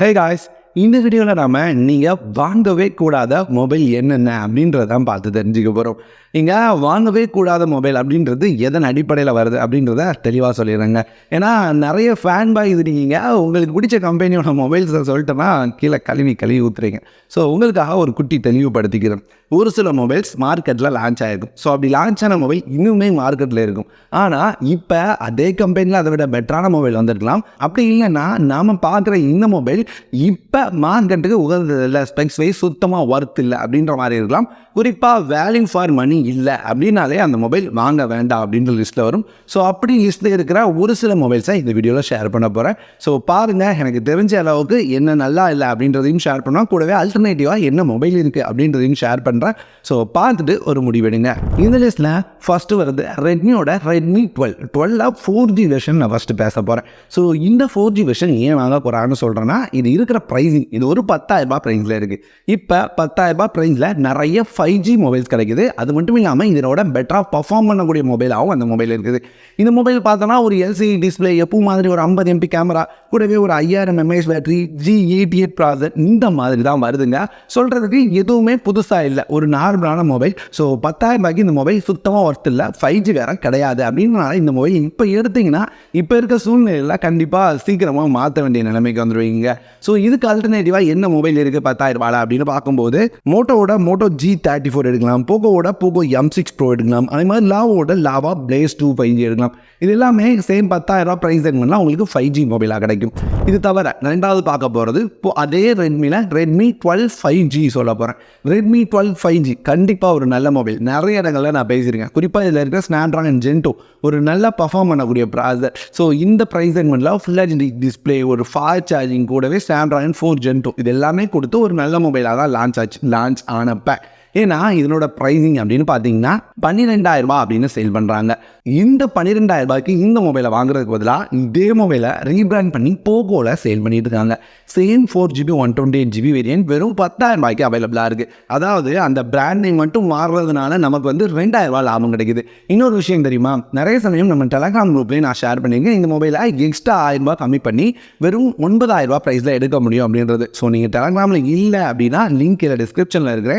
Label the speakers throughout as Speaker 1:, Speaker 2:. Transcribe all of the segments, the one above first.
Speaker 1: Hey guys, இந்த வீடியோவில் நாம் நீங்கள் வாங்கவே கூடாத மொபைல் என்னென்ன அப்படின்றதான் பார்த்து தெரிஞ்சுக்க போகிறோம் நீங்கள் வாங்கவே கூடாத மொபைல் அப்படின்றது எதன் அடிப்படையில் வருது அப்படின்றத தெளிவாக சொல்லிடுறேங்க. ஏன்னா நிறைய ஃபேன் பாய் இருக்கீங்க உங்களுக்கு பிடிச்ச கம்பெனியோட மொபைல்ஸை சொல்லிட்டோன்னா கீழே கழுவி கழுவி ஊற்றுறீங்க ஸோ உங்களுக்காக ஒரு குட்டி தெளிவுபடுத்திக்கிறேன். ஒரு சில மொபைல்ஸ் மார்க்கெட்டில் லான்ச் ஆகிருக்கும் ஸோ அப்படி லான்ச் ஆன மொபைல் இன்னுமே மார்க்கெட்டில் இருக்கும். ஆனால் இப்போ அதே கம்பெனியில் அதை விட பெட்டரான மொபைல் வந்திருக்கலாம். அப்படி இல்லைன்னா நாம் பார்க்குற இந்த மொபைல் இப்போ மார்க்கெட்டுக்கு உகந்தது இல்லை ஸ்பெக்ஸ் வைஸ் சுத்தமாக ஒர்த் இல்லை அப்படின்ற மாதிரி இருக்கலாம். குறிப்பாக வேல்யூ ஃபார் மணி இல்லை அப்படின்னாலே அந்த மொபைல் வாங்க வேண்டாம் அப்படின்ற லிஸ்ட்டில் வரும். ஸோ அப்படி லிஸ்ட்டில் இருக்கிற ஒரு சில மொபைல்ஸை இந்த வீடியோவில் ஷேர் பண்ண போகிறேன் ஸோ பாருங்கள் எனக்கு தெரிஞ்ச அளவுக்கு என்ன நல்லா இல்லை அப்படின்றதையும் ஷேர் பண்ணால் கூடவே அல்டர்னேட்டிவாக என்ன மொபைல் இருக்குது அப்படின்றதையும் ஷேர் பண்ணுறேன் ஸோ பார்த்துட்டு ஒரு முடிவெடுங்க இந்த லிஸ்ட்டில் ஃபஸ்ட்டு வருது ரெட்மியோட ரெட்மி டுவெல் டுவெல்லாக ஃபோர் ஜி வெர்ஷன் நான் ஃபஸ்ட்டு பேச போகிறேன் ஸோ இந்த ஃபோர் ஜி வெர்ஷன் ஏன் வாங்க போகிறான்னு சொல்கிறேன்னா இது இருக்கிற ப்ரைஸ் ப்ரைஸிங் இது ஒரு பத்தாயிரரூபா ப்ரைஸில் இருக்குது இப்போ பத்தாயிரரூபா ப்ரைஸில் நிறைய ஃபைவ் ஜி மொபைல்ஸ் கிடைக்குது. அது மட்டும் இல்லாமல் இதனோட பெட்டராக பர்ஃபார்ம் பண்ணக்கூடிய மொபைலாகவும் அந்த மொபைல் இருக்குது. இந்த மொபைல் பார்த்தோன்னா ஒரு எல்சிடி டிஸ்பிளே எப்போ மாதிரி ஒரு ஐம்பது எம்பி கேமரா கூடவே ஒரு ஐயாயிரம் mAh battery G eighty eight processor இந்த மாதிரி தான் வருதுங்க. சொல்கிறதுக்கு எதுவுமே புதுசாக இல்லை. ஒரு நார்மலான மொபைல் ஸோ பத்தாயிரம் ரூபாய்க்கு இந்த மொபைல் சுத்தமாக ஒர்த் இல்லை. ஃபைவ் ஜி வேறு கிடையாது. அப்படின்றனால இந்த மொபைல் இப்போ எடுத்தீங்கன்னா இப்போ இருக்க சூழ்நிலையில் கண்டிப்பாக சீக்கிரமாக மாற்ற வேண்டிய நிலைமைக்கு வந்துடுவீங்க ஸோ இதுக்காக ஆல்டர்னேட்டிவாக என்ன மொபைல் இருக்குது பத்தாயிரம் அப்படின்னு பார்க்கும்போது மோட்டோவோட மோட்டோ ஜி தேர்ட்டி ஃபோர் எடுக்கலாம் போகோவோட போகோ எம் சிக்ஸ் ப்ரோ எடுக்கலாம் அதே மாதிரி லாவோட Lava Blaze two five G எடுக்கலாம். இது எல்லாமே சேம் பத்தாயிரரூபா ப்ரைஸ் பண்ணால் உங்களுக்கு ஃபைவ் ஜி மொபைலாக கிடைக்கும். இது தவிர ரெண்டாவது பார்க்க போகிறது இப்போ அதே ரெட்மியில் ரெட்மி டுவெல் ஃபைவ் ஜி சொல்ல போகிறேன் ரெட்மி டுவெல் ஃபைவ் ஜி கண்டிப்பாக ஒரு நல்ல மொபைல் நிறைய இடங்களில் நான் பேசியிருக்கேன். குறிப்பாக இதில் இருக்கிற ஸ்னாப்ட்ராகன் ஜென்டோ ஒரு நல்ல பர்ஃபார்ம் பண்ணக்கூடிய ப்ராசர் ஸோ இந்த ப்ரைஸ் செக்மெண்ட்டில் ஃபுல் ஹெச்டி டிஸ்பிளே ஒரு ஃபாஸ்ட் சார்ஜிங் கூடவே ஸ்னாப்ட்ராகன் ஃபோர் ஜென்டோ இது எல்லாமே கொடுத்து ஒரு நல்ல மொபைலாக தான் லான்ச் ஆச்சு. லான்ச் ஆனப்போ. ஏன்னா இதனோட ப்ரைஸிங் அப்படின்னு பார்த்தீங்கன்னா பன்னிரெண்டாயிரம் ரூபாய் அப்படின்னு சேல் பண்ணுறாங்க இந்த பன்னிரெண்டாயிரம் ரூபாய்க்கு இந்த மொபைலை வாங்குறதுக்கு பதிலாக இதே மொபைலை ரீபிராண்ட் பண்ணி போகோவில் சேல் பண்ணிட்டு இருக்காங்க. Same four GB one twenty eight GB variant வெறும் பத்தாயிரம் ரூபாய்க்கு அவைலபிளாக இருக்குது அதாவது அந்த பிராண்ட் நேம் மட்டும் மாறுறதுனால நமக்கு வந்து ரெண்டாயிரம் ரூபாய் லாபம் கிடைக்குது. இன்னொரு விஷயம் தெரியுமா? நிறைய சமயம் நம்ம டெலகிராம் குரூப்லேயும் நான் ஷேர் பண்ணியிருக்கேன். இந்த மொபைலை எக்ஸ்ட்ரா ஆயிரம் ரூபாய் கம்மி பண்ணி வெறும் ஒன்பதாயிரம் ரூபாய் ப்ரைஸில் எடுக்க முடியும் அப்படின்றது. ஸோ நீங்கள் டெலகிராமில் இல்லை அப்படின்னா லிங்க் இல்லை டிஸ்கிரிப்ஷனில் இருக்கிற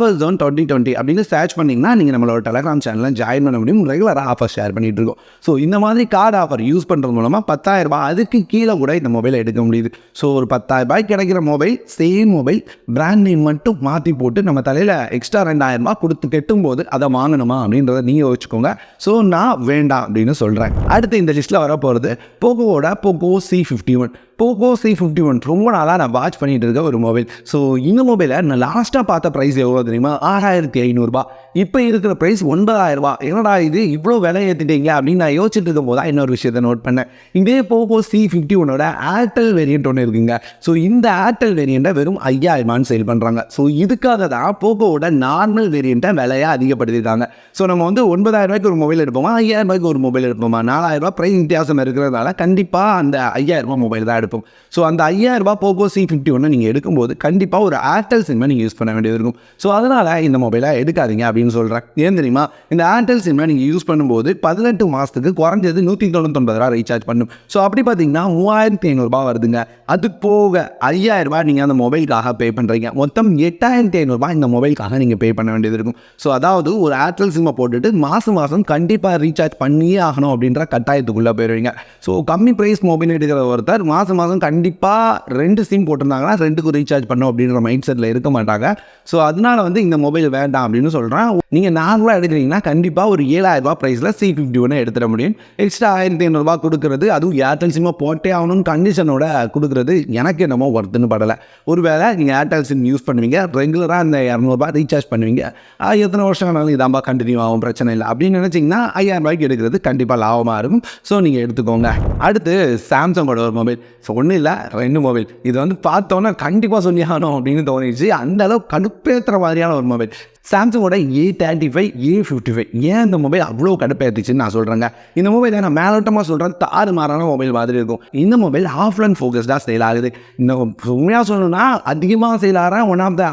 Speaker 1: ஆஃபர்ஸ் ஜோன் டுவெண்ட்டி டுவெண்ட்டி அப்படின்னு சர்ச் பண்ணிங்கன்னா நீங்கள் நம்மளோட டெலகிராம் சேனலில் ஜாயின் பண்ண முடியும். ரெகுலராக ஆஃபர் ஷேர் பண்ணிட்டு இருக்கோம். ஸோ இந்த மாதிரி கார்டு ஆஃபர் யூஸ் பண்ணுறது மூலமாக பத்தாயிரரூபா அதுக்கு கீழே கூட இந்த மொபைலை எடுக்க முடியுது. ஸோ ஒரு பத்தாயிரரூபாய்க்கு கிடைக்கிற mobile same mobile brand name மட்டும் மாற்றி போட்டு நம்ம தலையில் எக்ஸ்ட்ரா ரெண்டாயிரரூபா கொடுத்து கெட்டும் போது அதை வாங்கணுமா அப்படின்றத நீங்கள் யோசிச்சுக்கோங்க. ஸோ நான் வேண்டாம் அப்படின்னு சொல்கிறேன் அடுத்து இந்த லிஸ்ட்டில் வர போகிறது போகோவோட Poco C fifty one Poco C fifty one ரொம்ப நாளாக நான் வாட்ச் பண்ணிகிட்டு இருக்க ஒரு மொபைல் ஸோ இந்த மொபைலை நான் லாஸ்ட்டாக பார்த்த ப்ரைஸ் எவ்வளோ தெரியுமா? ஆறாயிரத்தி ஐநூறுரூபா இப்போ இருக்கிற ப்ரைஸ் ஒன்பதாயிரரூபா என்னடா இது? இவ்வளோ விலை ஏற்றிட்டீங்க அப்படின்னு நான் யோசிச்சுட்டு இருக்கும் இன்னொரு விஷயத்தை நோட் பண்ணேன். இதே போகோ சி ஃபிஃப்டி ஒன்னோட ஏர்டெல் வேரியன்ட் ஒன்று இருக்குங்க. ஸோ இந்த ஏர்டெல் வேரியண்ட்டை வெறும் ஐயாயிரமான்னு சேல் பண்ணுறாங்க ஸோ இதுக்காக தான் போகோவோட நார்மல் வேரியண்ட்டை விலையை அதிகப்படுத்திருக்காங்க ஸோ நம்ம வந்து ஒன்பதாயிரம் ரூபாய்க்கு ஒரு மொபைல் எடுப்போமா? ஐயாயிரம் ரூபாய்க்கு ஒரு மொபைல் எடுப்போமா? நாலாயிரம் ப்ரைஸ் வித்தியாசம் இருக்கிறதுனால கண்டிப்பாக அந்த ஐயாயிரம் ரூபாய் மொபைல் தான் எடுப்போம். ஸோ அந்த ஐயாயிரம் ரூபாய் போகோ சி ஃபிஃப்டி ஒன்று நீங்கள் எடுக்கும்போது கண்டிப்பாக ஒரு ஏர்டெல் சிம்மை நீங்கள் யூஸ் பண்ண வேண்டியது இருக்கும். ஸோ அதனால் இந்த மொபைலை எடுக்காதீங்க அப்படின்னு அப்படின்னு சொல்கிறேன் ஏன் தெரியுமா? இந்த ஏர்டெல் சிம்மை நீங்கள் யூஸ் பண்ணும்போது பதினெட்டு மாதத்துக்கு குறைஞ்சது நூற்றி தொண்ணூத்தொன்பது ரூபா ரீசார்ஜ் பண்ணும். ஸோ அப்படி பார்த்தீங்கன்னா மூவாயிரத்தி ஐநூறுரூபா வருதுங்க. அது போக ஐயாயிரரூபா நீங்கள் அந்த மொபைலுக்காக பே பண்ணுறீங்க மொத்தம் எட்டாயிரத்தி ஐநூறுரூபா இந்த மொபைலுக்காக நீங்கள் பே பண்ண வேண்டியது இருக்கும். ஸோ அதாவது ஒரு ஏர்டெல் சிம்மை போட்டுட்டு மாதம் மாதம் கண்டிப்பாக ரீசார்ஜ் பண்ணியே ஆகணும் அப்படின்ற கட்டாயத்துக்குள்ளே போயிடுவீங்க ஸோ கம்மி ப்ரைஸ் மொபைல் எடுக்கிற ஒருத்தர் மாதம் மாதம் கண்டிப்பாக ரெண்டு சிம் போட்டிருந்தாங்கன்னா ரெண்டுக்கும் ரீசார்ஜ் பண்ணும் அப்படின்ற மைண்ட் செட்டில் இருக்க மாட்டாங்க. ஸோ அதனால வந்து இந்த மொபைல் வேண்டாம் அப்படின்னு சொல்கிறேன் நீங்கள் நார்மலாக எடுக்கிறீங்கன்னா கண்டிப்பாக ஒரு ஏழாயிரம் ப்ரைஸில் சி ஃபிஃப்டி ஒன்று எடுத்துட முடியும். எக்ஸ்ட்ரா ஆயிரத்தி ஐநூறுரூவா கொடுக்குறது அதுவும் ஏர்டெல் சிம்மை போட்டே ஆகணும்னு கண்டிஷனோட கொடுக்குறது எனக்கு என்னமோ ஒர்த்துன்னு படலை. ஒருவேளை நீங்கள் ஏர்டெல் சிம் யூஸ் பண்ணுவீங்க ரெகுலராக அந்த இரநூறுபா ரீசார்ஜ் பண்ணுவீங்க. எத்தனை வருஷம் ஆனாலும் இதாம்பா கண்டினியூ ஆகும் பிரச்சனை இல்லை. அப்படின்னு நினச்சிங்கன்னா ஐயாயிரம் ரூபாய்க்கு எடுக்கிறது கண்டிப்பாக லாபமாக இருக்கும். ஸோ நீங்கள் எடுத்துக்கோங்க. அடுத்து சாம்சங்கோட ஒரு மொபைல் ஸோ ஒன்றும் இல்லை ரெண்டு மொபைல் இது வந்து பார்த்தோன்னே கண்டிப்பாக சொல்லி ஆகணும் அப்படின்னு தோணிச்சு அந்த அளவு கடுப்பேற்றுற மாதிரியான ஒரு mobile சாம்சங்கோட A thirty five A fifty five ஏன் இந்த மொபைல் அவ்வளோ கடுப்பேற்றுச்சுன்னு நான் சொல்கிறேங்க இந்த மொபைல் நான் மேலோட்டமாக சொல்கிறேன் தாறு மாறான மொபைல் மாதிரி இருக்கும். இந்த மொபைல் ஆஃப்லைன் ஃபோக்கஸ்டாக சேல் ஆகுது. இந்த உண்மையாக சொல்லணும்னா அதிகமாக சேல் ஆகிற one of the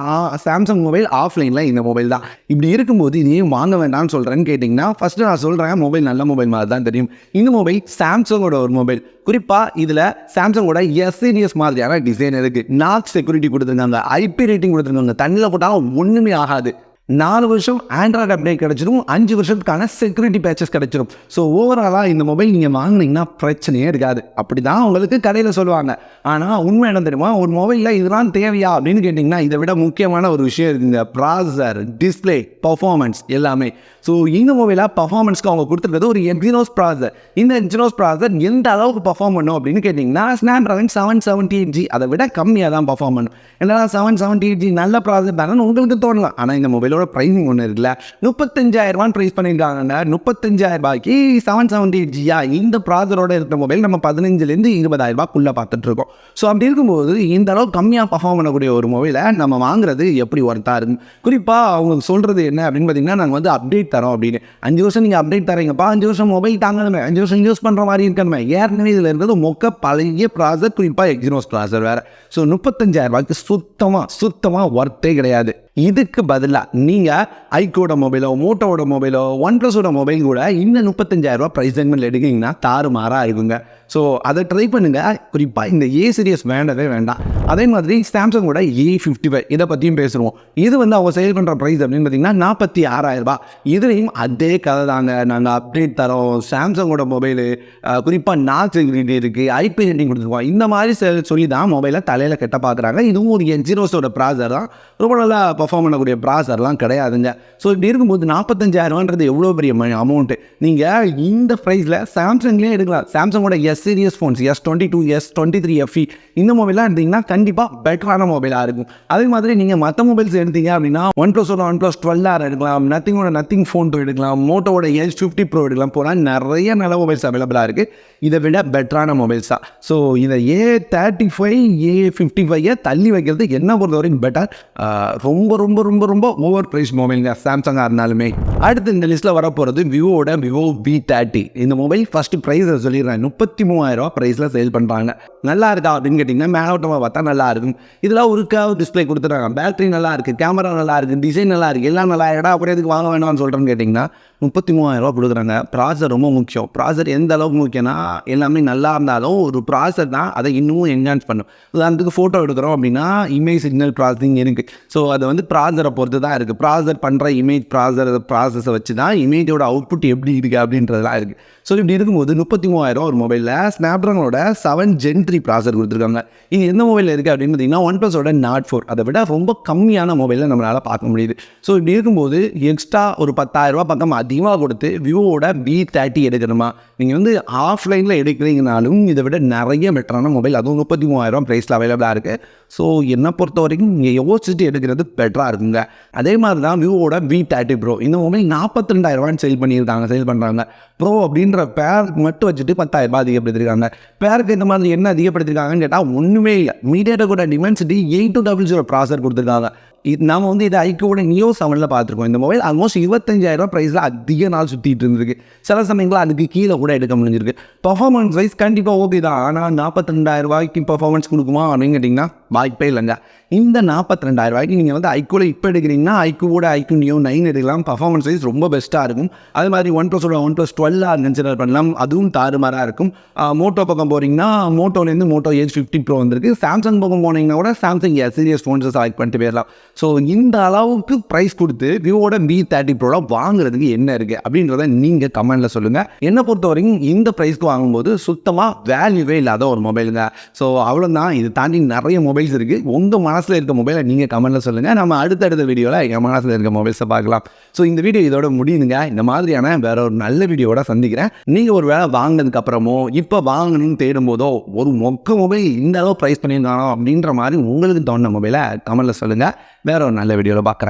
Speaker 1: Samsung mobile ஆஃப்லைனில் இந்த மொபைல் தான். இப்படி இருக்கும்போது இதையும் வாங்க வேண்டாம்னு சொல்கிறேன்னு கேட்டிங்கன்னா ஃபஸ்ட்டு நான் சொல்கிறேன் மொபைல் நல்ல மொபைல் மாதிரி தான் தெரியும். இந்த மொபைல் சாம்சங்கோட ஒரு மொபைல் குறிப்பாக இதில் சாம்சங்கோட எஸ் சீரியஸ் மாதிரியான டிசைன் இருக்குது நாக் செக்யூரிட்டி கொடுத்துருக்காங்க ஐபி ரேட்டிங் கொடுத்துருக்காங்க. தண்ணியில் போட்டால் ஒன்றுமே ஆகாது. நாலு வருஷம் ஆண்ட்ராய்டு அப்டேட் கிடச்சிடும் அஞ்சு வருஷத்துக்கான செக்யூரிட்டி பேச்சஸ் கிடச்சிடும் ஸோ ஓவராலாக இந்த மொபைல் நீங்கள் வாங்கினீங்கன்னா பிரச்சனையே இருக்காது. அப்படி தான் உங்களுக்கு கடையில் சொல்லுவாங்க. ஆனால் உண்மை என்ன தெரியுமா? ஒரு மொபைலில் இதெல்லாம் தேவையா அப்படின்னு கேட்டிங்கன்னா இதை விட முக்கியமான ஒரு விஷயம் இருக்குங்க ப்ராசஸர் டிஸ்பிளே பர்ஃபார்மன்ஸ் எல்லாமே. ஸோ இந்த மொபைலாக பர்ஃபார்மன்ஸ்க்கு அவங்க கொடுத்துருக்கிறது ஒரு எக்ஸினோஸ் ப்ராசர் இந்த எக்ஸினோஸ் ப்ராசர் எந்த அளவுக்கு பர்ஃபார்ம் பண்ணும் அப்படின்னு கேட்டிங்கன்னா Snapdragon seven seventy eight G அதை விட கம்மியாக தான் பர்ஃபார்ம் பண்ணும். என்னடா செவன் செவன்ட்டி எயிட் ஜி நல்ல ப்ராசர் தானே உங்களுக்கு தோணலாம். ஆனால் இந்த மொபைலோட ப்ரைஸிங் ஒன்று இருக்குல்ல? முப்பத்தஞ்சாயிரரூபான்னு ப்ரைஸ் பண்ணியிருக்காங்கன்னா முப்பத்தஞ்சாயிரம் ரூபாய்க்கு செவன் செவன்டி எயிட் ஜியா இந்த ப்ராசரோட இருக்கிற மொபைல் நம்ம பதினஞ்சுலேருந்து இருபதாயிரம் ரூபாய்க்குள்ளே பார்த்துட்டு இருக்கோம் ஸோ அப்படி இருக்கும்போது இந்த அளவு கம்மியாக பர்ஃபார்ம் பண்ணக்கூடிய ஒரு மொபைலை நம்ம வாங்குறது எப்படி ஒர்த்தாக இருக்கும் குறிப்பாக அவங்க சொல்கிறது என்ன அப்படின்னு பார்த்தீங்கன்னா நாங்கள் வந்து அப்டேட் தரோம் அப்படின்னு. அஞ்சு வருஷம் நீங்கள் அப்டேட் தரீங்கப்பா அஞ்சு வருஷம் மொபைல் தாங்கணுமே அஞ்சு வருஷம் யூஸ் பண்ணுற மாதிரி இருக்கணுமே. ஏற்கனவே இதில் இருக்கிறது மொக்க பழைய ப்ராசர் குறிப்பாக எக்ஸினோஸ் ப்ராசர் வேறு. ஸோ முப்பத்தஞ்சாயிரம் ரூபாய்க்கு சுத்தமாக சுத்தமாக ஒர்த்தே கிடையாது. இதுக்கு பதிலாக நீங்கள் ஐக்கோட மொபைலோ மோட்டோவோட மொபைலோ ஒன் ப்ளஸோட மொபைல் கூட இன்னும் முப்பத்தஞ்சாயிரரூபா ப்ரைஸ் செக்மெண்ட் எடுக்கிங்கன்னா தாறு மாறாக இருக்குங்க. ஸோ அதை ட்ரை பண்ணுங்கள் குறிப்பாக இந்த ஏ சீரியஸ் வேண்டவே வேண்டாம். அதே மாதிரி சாம்சங்கோட ஏ ஃபிஃப்டி ஃபைவ் இதை பற்றியும் பேசுவோம். இது வந்து அவங்க சேல் பண்ணுற ப்ரைஸ் அப்படின்னு பார்த்தீங்கன்னா நாற்பத்தி ஆறாயிரம் ரூபாய். இதுலேயும் அதே கதை தாங்க. நாங்கள் அப்டேட் தரோம். சாம்சங்கோட மொபைலு குறிப்பாக நாக் செக்யூரிட்டி இருக்குது ஐபி ரேட்டிங் கொடுத்துருக்கோம். இந்த மாதிரி செ- சொல்லி தான் மொபைலை தலையில் கெட்ட பார்க்குறாங்க இதுவும் ஒரு என்ஜிரோஸோட ப்ராசர் தான். ரொம்ப நல்லா பர்ஃபார்ம் பண்ணக்கூடிய ப்ராசர்லாம் கிடையாதுங்க. ஸோ இப்படி இருக்கும்போது நாற்பத்தஞ்சாயிரம்ன்றது எவ்வளோ பெரிய அமௌண்ட்டு நீங்கள் இந்த ப்ரைஸில் சாம்சங்லேயே எடுக்கலாம். சாம்சங்கோட S series phones S twenty two S twenty three FE இந்த மொபைலாம் எடுத்தீங்கன்னா கண்டிப்பாக பெட்டரான மொபைலாக இருக்கும். அதே மாதிரி நீங்கள் மற்ற மொபைல்ஸ் எடுத்தீங்க அப்படின்னா ஒன் ப்ளஸோட ஒன் ப்ளஸ் டுவெல் ஆர் எடுக்கலாம் நத்திங்கோட நத்திங் ஃபோன் டூ எடுக்கலாம் மோட்டோட எஸ் ஃபிஃப்டி ப்ரோ எடுக்கலாம். போனால் நிறைய நல்ல மொபைல்ஸ் அவைலபிளாக இருக்குது இதை விட பெட்டரான மொபைல்ஸ் தான். ஸோ இதை A thirty five A fifty ஃபைவை தள்ளி வைக்கிறது என்ன பொறுத்த வரைக்கும் பெட்டர் ரொம்ப ரொம்ப ரொம்ப ரொம்ப ஓவர் ப்ரைஸ் மொபைலுங்க சாம்சங்காக இருந்தாலுமே. அடுத்து இந்த லிஸ்ட்டில் வரப்போகிறது விவோட விவோ வி தேர்ட்டி இந்த மொபைல் ஃபஸ்ட்டு ப்ரைஸை சொல்லிடுறேன். முப்பத்தி மூவாயிரரூவா ப்ரைஸில் சேல் பண்ணுறாங்க நல்லா இருக்கா அப்படின்னு கேட்டிங்கன்னா மேலோட்டமாக பார்த்தா நல்லா இருக்கும். இதெல்லாம் ஒரு டிஸ்பிளே டிஸ்ப்ளே பேட்டரி நல்லா இருக்குது கேமரா நல்லா இருக்குது டிசைன் நல்லா இருக்குது எல்லாம் நல்லா இடா அப்புறம் எதுக்கு வாங்க வேணாம்னு சொல்கிறேன்னு கேட்டிங்கன்னா முப்பத்தி மூவாயிரரூவா கொடுக்குறாங்க. ப்ராசர் ரொம்ப முக்கியம். ப்ராசர் எந்த அளவுக்கு முக்கியம்னா எல்லாமே நல்லா இருந்தாலும் ஒரு ப்ராசர் தான் அதை இன்னமும் என்ஹான்ஸ் பண்ணும். உதாரணத்துக்கு ஃபோட்டோ எடுக்கிறோம் அப்படின்னா இமேஜ் சிக்னல் ப்ராசஸிங் இருக்குது ஸோ அது வந்து ப்ராசரை பொறுத்து தான் இருக்குது ப்ராசர் பண்ணுற இமேஜ் ப்ராசர் ப்ராசஸை வச்சு தான் இமேஜோட அவுட்புட் எப்படி இருக்குது அப்படின்றதுலாம் இருக்குது ஸோ இப்படி இருக்கும்போது முப்பத்தி மூவாயிரம் ஒரு மொபைலில் ஸ்னாப்ட்ராகனோட செவன் ஜென் த்ரீ ப்ராசர் கொடுத்துருக்காங்க. இது எந்த மொபைலில் இருக்குது அப்படின்னு பார்த்தீங்கன்னா ஒன் ப்ளஸோட நாட் ஃபோர் அதை விட ரொம்ப கம்மியான மொபைலில் நம்மளால் பார்க்க முடியுது. ஸோ இப்படி இருக்கும்போது எக்ஸ்ட்ரா ஒரு பத்தாயிரரூபா பக்கம் அதிகமாக கொடுத்து விவோட பி தேர்ட்டி எடுக்கணுமா? நீங்கள் வந்து ஆஃப்லைனில் எடுக்கிறீங்கனாலும் இதை விட நிறைய பெட்டரான மொபைல் அதுவும் முப்பத்தி மூவாயிரம் ப்ரைஸில் அவைலபிளாக இருக்குது ஸோ என்னை பொறுத்த வரைக்கும் நீங்கள் யோசிச்சுட்டு எடுக்கிறது பெட்டராக இருக்குங்க. அதே மாதிரி தான் விவோவோட வி தேர்ட்டி ப்ரோ இந்த மொபைல் நாற்பத்தி ரெண்டாயிரரூவான்னு சேல் பண்ணியிருக்காங்க சேல் பண்ணுறாங்க ப்ரோ அப்படின்ற பேர் மட்டும் வச்சுட்டு பத்தாயிரரூபா அதிகம் அதிகப்படுத்திருக்காங்க பேருக்கு இந்த மாதிரி என்ன அதிகப்படுத்திருக்காங்கன்னு கேட்டால் ஒன்றுமே இல்லை. மீடியாட்ட கூட Dimensity eight two double zero processor கொடுத்துருக்காங்க. இது நம்ம வந்து இதை ஐக்கியோட நியோ செவனில் பார்த்துருக்கோம். இந்த மொபைல் ஆல்மோஸ்ட் இருபத்தஞ்சாயிரம் ப்ரைஸில் அதிக நாள் சுற்றிட்டு இருந்திருக்கு. சில சமயங்களில் அதுக்கு கீழே கூட எடுக்க முடிஞ்சிருக்கு. பர்ஃபார்மன்ஸ் வைஸ் கண்டிப்பாக ஓகே தான். ஆனால் நாற்பத்தி ரெண்டாயிரம் ரூபாய்க்கு பர்ஃபார்மன்ஸ் கொடுக்குமா அப்படின்னு கேட்டிங்கன்னா வாய்ப்பே இல்லைங்க. இந்த நாற்பத்தி ரெண்டாயிரம் ரூபாய்க்கு நீங்கள் வந்து ஐக்கூல இப்போ எடுக்கிறீங்கன்னா ஐக்கூவோட ஐக்கூ நியோ நைன் எடுக்கலாம். பர்ஃபார்மன்ஸ் வைஸ் ரொம்ப பெஸ்ட்டாக இருக்கும். அது மாதிரி ஒன் ப்ளஸோட ஒன் ப்ளஸ் டுவெல்லாக கன்சிடர் பண்ணலாம். அதுவும் தாறுமாறாக இருக்கும். மோட்டோ பக்கம் போகிறீங்கன்னா மோட்டோலேருந்து மோட்டோ ஏஜ் ஃபிஃப்டி ப்ரோ வந்திருக்கு. சாம்சங் பக்கம் போனீங்கன்னா கூட சாம்சங் எஸ் சீரியஸ் ஃபோன்ஸை செலக்ட் பண்ணிட்டு போயிடலாம். ஸோ இந்த அளவுக்கு ப்ரைஸ் கொடுத்து விவோட பி தேர்ட்டி ப்ரோட வாங்குறதுக்கு என்ன இருக்குது அப்படின்றத நீங்கள் கமெண்ட்டில் சொல்லுங்கள் என்னை பொறுத்த வரைக்கும் இந்த ப்ரைஸ்க்கு வாங்கும்போது சுத்தமாக வேல்யூவே இல்லாத ஒரு மொபைலுங்க ஸோ அவ்வளோதான் இது தாண்டி நிறைய மொபைல் மொபைல்ஸ் இருக்குது உங்கள் மனசில் இருக்க மொபைலை நீங்கள் கமெண்ட்டில் சொல்லுங்கள் நம்ம அடுத்தடுத்த வீடியோவில் என் மனசில் இருக்க மொபைல்ஸை பார்க்கலாம். ஸோ இந்த வீடியோ இதோட முடியுதுங்க. இந்த மாதிரியான வேற ஒரு நல்ல வீடியோவோட சந்திக்கிறேன். நீங்கள் ஒரு வேளை வாங்கினதுக்கு அப்புறமோ இப்போ வாங்கணும்னு தேடும் போதோ ஒரு மொக்க மொபைல் இந்த அளவு ப்ரைஸ் பண்ணியிருந்தானோ அப்படின்ற மாதிரி உங்களுக்கு தோணுன மொபைலை கமெண்ட்டில் சொல்லுங்கள் வேற ஒரு நல்ல வீடியோவில் பார்க்குறேன்.